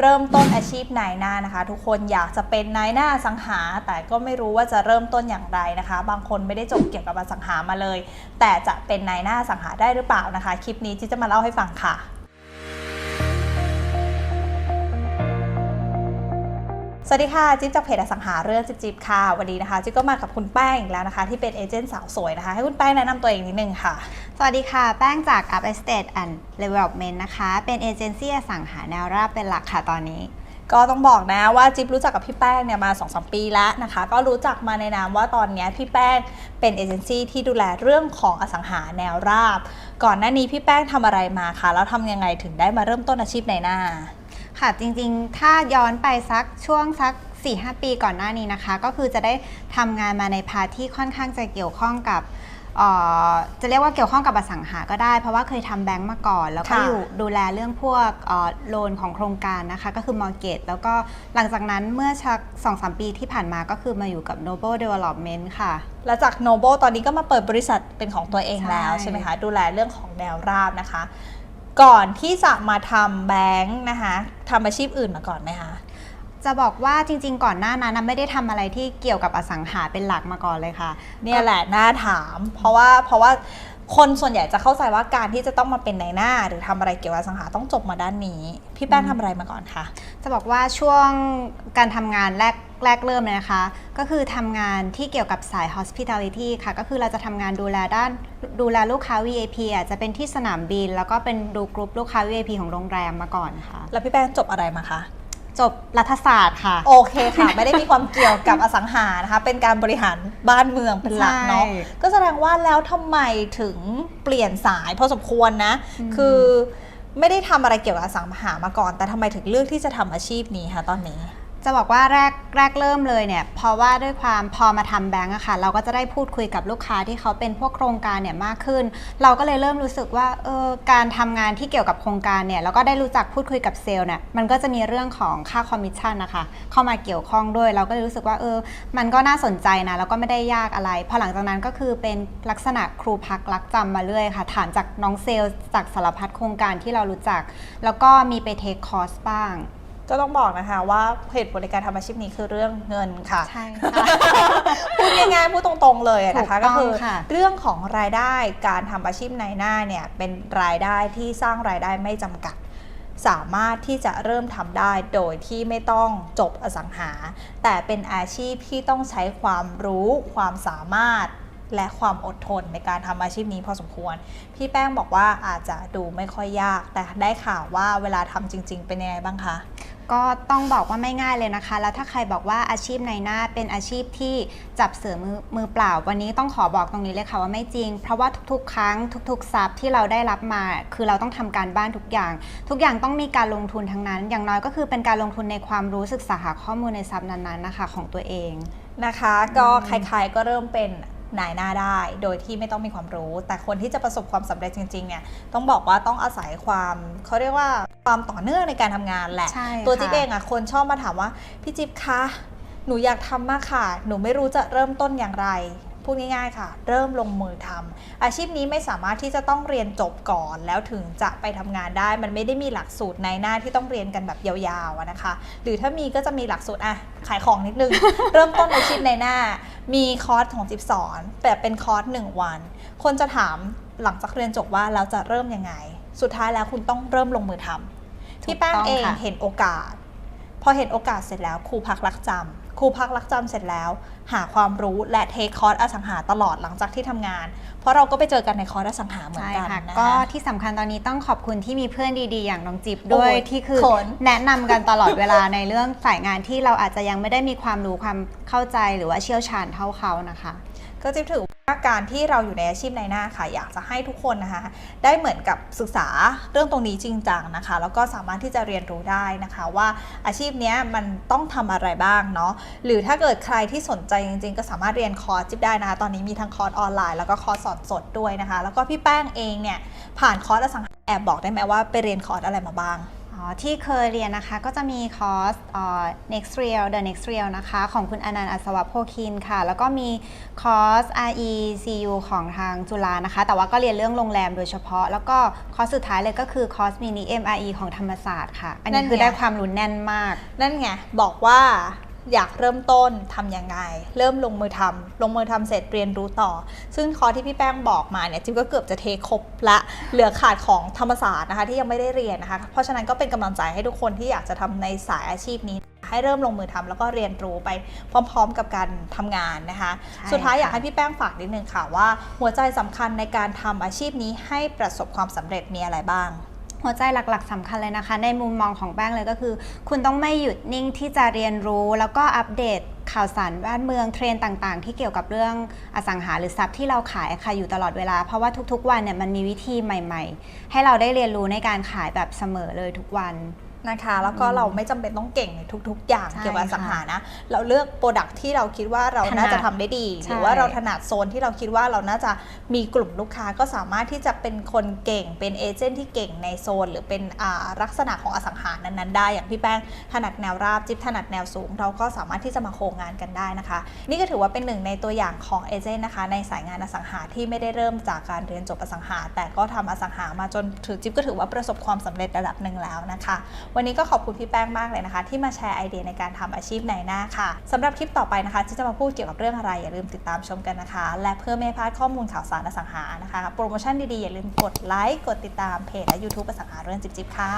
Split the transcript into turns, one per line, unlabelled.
เริ่มต้นอาชีพนายหน้านะคะ ทุกคนอยากจะเป็นนายหน้าสังหา แต่ก็ไม่รู้ว่าจะเริ่มต้นอย่างไรนะคะ บางคนไม่ได้จบเกี่ยวกับสังหามาเลย แต่จะเป็นนายหน้าสังหาได้หรือเปล่านะคะ คลิปนี้จีจะมาเล่าให้ฟังค่ะ สวัสดีค่ะ จิ๊บจากเพจอสังหาเรื่องจิ๊บจิ๊บค่ะ วันนี้นะคะจิ๊บก็มากับคุณแป้งอีกแล้วนะคะ ที่เป็นเอเจนต์สาวสวยนะคะ ให้คุณแป้งแนะนำตัวเองนิดนึงค่ะ
สวัสดีค่ะ แป้งจาก Up Estate and Development นะคะ เป็นเอเจนซี่อสังหาแนวราบเป็นหลักค่ะตอนนี้
ก็ต้องบอกนะว่าจิ๊บรู้จักกับพี่แป้งเนี่ยมา2อสปีแล้วนะคะ ก็รู้จักมาในนามว่าตอนเนี้ยพี่แป้งเป็นเอเจนซี่ที่ดูแลเรื่องของอสังหาแนวราบ ก่อนหน้านี้พี่แป้งทำอะไรมาคะแล้วทำยังไงถึงได้มาเริ่มต้นอาชีพในหน้า
ค่ะจริงๆ ถ้าย้อนไปสักช่วงสัก 4-5 ปีก่อนหน้านี้นะคะ ก็คือจะได้ทำงานมาในพาร์ทที่ค่อนข้างจะเกี่ยวข้องกับเอ่อจะเรียกว่าเกี่ยวข้องกับอสังหาก็ได้ เพราะว่าเคยทำแบงก์มาก่อน แล้วก็
ค่ะ
อยู่ดูแลเรื่องพวกโลนของโครงการนะคะ ก็คือมอร์เกตแล้วก็หลังจากนั้นเมื่อชัก2-3ปีที่ผ่านมาก็คือมาอยู่กับ Noble Development ค่ะ
แล้วจาก Noble ตอนนี้ก็มาเปิดบริษัทเป็นของตัวเองแล้ว
ใช่
ใช่ไหมคะ ดูแลเรื่องของแนวราบนะคะ ก่อนที่จะมาทำแบงค์นะคะทำอาชีพอื่นมาก่อนไหมคะ
จะบอกว่าจริง ๆ ก่อนหน้านั้นนะไม่ได้ทำอะไรที่เกี่ยวกับอสังหาเป็นหลักมาก่อนเลยค่ะ
เนี่ยแหละน่าถาม เพราะว่าเพราะว่าคนส่วนใหญ่จะเข้าใจว่าการที่จะต้องมาเป็นในหน้า หรือทำอะไรเกี่ยวกับอสังหาต้องจบมาด้านนี้ พี่แป้งทำอะไรมาก่อนคะ
จะบอกว่าช่วงการทำงานแรก แรกเริ่มเลยนะคะ ก็คือทำงานที่เกี่ยวกับสาย hospitality ค่ะ ก็คือเราจะทำงานดูแลด้านดูแลลูกค้า VIP อะจะเป็นที่สนามบิน แล้วก็เป็นดูกรุ๊ปลูกค้า VIP ของโรงแรมมาก่อนค่ะ
แล้วพี่แป้งจบอะไรมาคะ
จบรัฐศาสตร์ค่ะ
โอเคค่ะ ไม่ได้มีความเกี่ยวกับอสังหานะคะ เป็นการบริหารบ้านเมืองเป็นหลักเนาะ
ใช่
ก็แสดงว่าแล้วทำไมถึงเปลี่ยนสายพอสมควรนะ
อืม
คือไม่ได้ทำอะไรเกี่ยวกับอสังหามาก่อน แต่ทำไมถึงเลือกที่จะทำอาชีพนี้คะตอนนี้
จะบอกว่าแรกแรกเริ่มเลยเนี่ยเพราะว่าด้วยความพอมาทำแบงก์อะค่ะ เราก็จะได้พูดคุยกับลูกค้าที่เขาเป็นพวกโครงการเนี่ยมากขึ้น เราก็เลยเริ่มรู้สึกว่าเออการทำงานที่เกี่ยวกับโครงการเนี่ยแล้วก็ได้รู้จักพูดคุยกับเซลล์เนี่ยมันก็จะมีเรื่องของค่าคอมมิชชั่นนะคะเข้ามาเกี่ยวข้องด้วย เราก็เลยรู้สึกว่าเออ มันก็น่าสนใจนะแล้วก็ไม่ได้ยากอะไรพอหลังจากนั้นก็คือเป็นลักษณะครูพักรักจำมาเรื่อยค่ะ ถามจากน้องเซลล์จากสารพัดโครงการที่เรารู้จัก แล้วก็มีไปเทคคอร์สบ้าง
ก็ต้องบอกนะคะว่าเหตุผลในการทำอาชีพนี้คือเรื่องเงินค่ะ
ใช่ค่ะ
พูดง่ายๆพูดตรงๆเลยนะคะ
ถูกต้
ก็
อง
คือ
ค่ะ
เรื่องของรายได้การทำอาชีพในหน้าเนี่ยเป็นรายได้ที่สร้างรายได้ไม่จำกัด สามารถที่จะเริ่มทำได้โดยที่ไม่ต้องจบอสังหา แต่เป็นอาชีพที่ต้องใช้ความรู้ความสามารถ และความอดทนในการทำอาชีพนี้พอสมควร พี่แป้งบอกว่าอาจจะดูไม่ค่อยยาก แต่ได้ข่าวว่าเวลาทำจริง ๆ เป็นยังไงบ้างคะ
ก็ต้องบอกว่าไม่ง่ายเลยนะคะ แล้วถ้าใครบอกว่าอาชีพในหน้าเป็นอาชีพที่จับเสือมือมือเปล่า วันนี้ต้องขอบอกตรงนี้เลยค่ะว่าไม่จริง เพราะว่าทุกๆ ครั้งทุกๆซับที่เราได้รับมา คือเราต้องทำการบ้านทุกอย่าง ทุกอย่างต้องมีการลงทุนทั้งนั้น อย่างน้อยก็คือเป็นการลงทุนในความรู้ศึกษาหาข้อมูลในซับนั้นๆนะคะของตัวเอง
นะคะ ก็ใครๆก็เริ่มเป็น นายหน้าได้ โดยที่ไม่ต้องมีความรู้ แต่คนที่จะประสบความสำเร็จจริงๆเนี่ยต้องบอกว่าต้องอาศัยความเขาเรียกว่าความต่อเนื่องในการทำงานแหละ
ใช่
ตัว
ค่ะ
จิ๊บเองอะคนชอบมาถามว่าพี่จิ๊บคะหนูอยากทำมากค่ะ หนูไม่รู้จะเริ่มต้นอย่างไรพูดง่ายๆค่ะ เริ่มลงมือทำอาชีพนี้ไม่สามารถที่จะต้องเรียนจบก่อน แล้วถึงจะไปทำงานได้ มันไม่ได้มีหลักสูตรในหน้าที่ต้องเรียนกันแบบยาวๆอะนะคะ หรือถ้ามีก็จะมีหลักสูตรอะขายของนิดนึง เริ่มต้นอาชีพในหน้า มีคอร์สของจิ๊บสอนแต่เป็นคอร์สหนึ่งวัน คนจะถามหลังจากเรียนจบว่าเราจะเริ่มยังไง สุดท้ายแล้วคุณต้องเริ่มลงมือทำพี่แป้ง
ถูกต้อง
เอง
ค่ะ
เห็นโอกาส พอเห็นโอกาสเสร็จแล้วครูพักรักจำ ครูพักรักจำเสร็จแล้ว หาความรู้และเทคคอร์สอสังหาตลอดหลังจากที่ทำงาน เพราะเราก็ไปเจอกันในคอร์สอสังหาเหมือน
ใช่
กัน
ค่ะ
นะ
ก็
คะ
ที่สำคัญตอนนี้ต้องขอบคุณที่มีเพื่อนดีๆ อย่างน้องจิ๊บ
โอ้
ด้วย
ย
ที่คือ
เขิน
แนะนำกันตลอดเวลาในเรื่องสายงานที่เราอาจจะยังไม่ได้มีความรู้ความเข้าใจหรือว่าเชี่ยวชาญเท่าเขานะคะ
ก็จิ๊บถือว่า การที่เราอยู่ในอาชีพในหน้าค่ะอยากจะให้ทุกคนนะคะ ได้เหมือนกับศึกษาเรื่องตรงนี้จริงจังนะคะ แล้วก็สามารถที่จะเรียนรู้ได้นะคะว่าอาชีพนี้มันต้องทำอะไรบ้างเนาะหรือถ้าเกิดใครที่สนใจจริง ๆ ก็สามารถเรียนคอร์สจิ๊บได้นะคะตอนนี้มีทั้งคอร์สออนไลน์แล้วก็คอร์สสอนสดด้วยนะคะ แล้วก็พี่แป้งเองเนี่ยผ่านคอร์สอสังหาแอบบอกได้ไหมว่าไปเรียนคอร์สอะไรมาบ้าง
ที่เคยเรียนนะคะก็จะมีคอร์สเอ่อ next real the next real นะคะ ของคุณอนันต์อัศวโพคินค่ะ แล้วก็มีคอร์ส RECU ของทางจุฬานะคะ แต่ว่าก็เรียนเรื่องโรงแรมโดยเฉพาะ แล้วก็คอร์สสุดท้ายเลยก็คือคอร์ส mini MRE ของธรรมศาสตร์ค่ะ อัน
นั่
นี้
น
คือ
ไง
ได้ความรู้แน่นมาก
นั่นไง บอกว่า อยากเริ่มต้นทำยังไง เริ่มลงมือทำลงมือทำเสร็จเรียนรู้ต่อ ซึ่งคอร์สที่พี่แป้งบอกมาเนี่ยจิ๊บก็เกือบจะเทครบละเหลือขาดของธรรมศาสตร์นะคะที่ยังไม่ได้เรียนนะคะ เพราะฉะนั้นก็เป็นกำลังใจให้ทุกคนที่อยากจะทำในสายอาชีพนี้ ให้เริ่มลงมือทำแล้วก็เรียนรู้ไปพร้อม ๆ กับการทำงานนะคะ
ใช่
สุดท้าย
ค่ะ
อยากให้พี่แป้งฝากนิดนึงค่ะว่า หัวใจสำคัญในการทำอาชีพนี้ให้ประสบความสำเร็จมีอะไรบ้าง
หัวใจหลักๆสำคัญเลยนะคะ ในมุมมองของแป้งเลยก็คือ คุณต้องไม่หยุดนิ่งที่จะเรียนรู้แล้วก็อัปเดตข่าวสารบ้านเมืองเทรนต่างๆ ที่เกี่ยวกับเรื่องอสังหาหรือทรัพย์ที่เราขายค่ะอยู่ตลอดเวลา เพราะว่าทุกๆวันเนี่ยมันมีวิธีใหม่ ๆ ให้เราได้เรียนรู้ในการขายแบบเสมอเลยทุกวัน
นะคะ แล้วก็เราไม่จำเป็นต้องเก่งในทุก ๆ อย่าง
ใช่
เกี่ยวกับอสังหานะ เราเลือกโปรดักที่เราคิดว่าเรา
ถนัด
น่าจะทำได้ดี
ใช่
หรือว่าเราถนัดโซนที่เราคิดว่าเราน่าจะมีกลุ่มลูกค้าก็สามารถที่จะเป็นคนเก่งเป็นเอเจนต์ที่เก่งในโซน หรือเป็นอ่าลักษณะของอสังหานั้นๆได้ อย่างพี่แป้งถนัดแนวราบจิ๊บถนัดแนวสูง เราก็สามารถที่จะมาโครงงานกันได้นะคะ นี่ก็ถือว่าเป็นหนึ่งในตัวอย่างของเอเจนต์นะคะ ในสายงานอสังหาที่ไม่ได้เริ่มจากการเรียนจบอสังหา แต่ก็ทำอสังหามาจนถือจิ๊บก็ถือว่าประสบความสำเร็จระดับหนึ่งแล้วนะคะวันนี้ก็ขอบคุณพี่แป้งมากเลยนะคะ ที่มาแชร์ไอเดียในการทำอาชีพในหน้าค่ะสำหรับคลิปต่อไปนะคะที่จะมาพูดเกี่ยวกับเรื่องอะไรอย่าลืมติดตามชมกันนะคะ และเพื่อไม่ให้พลาดข้อมูลข่าวสารอสังหานะคะ โปรโมชั่นดีๆอย่าลืมกดไลค์กดติดตามเพจและ YouTube อสังหาเรื่องจิ๊บๆค่ะ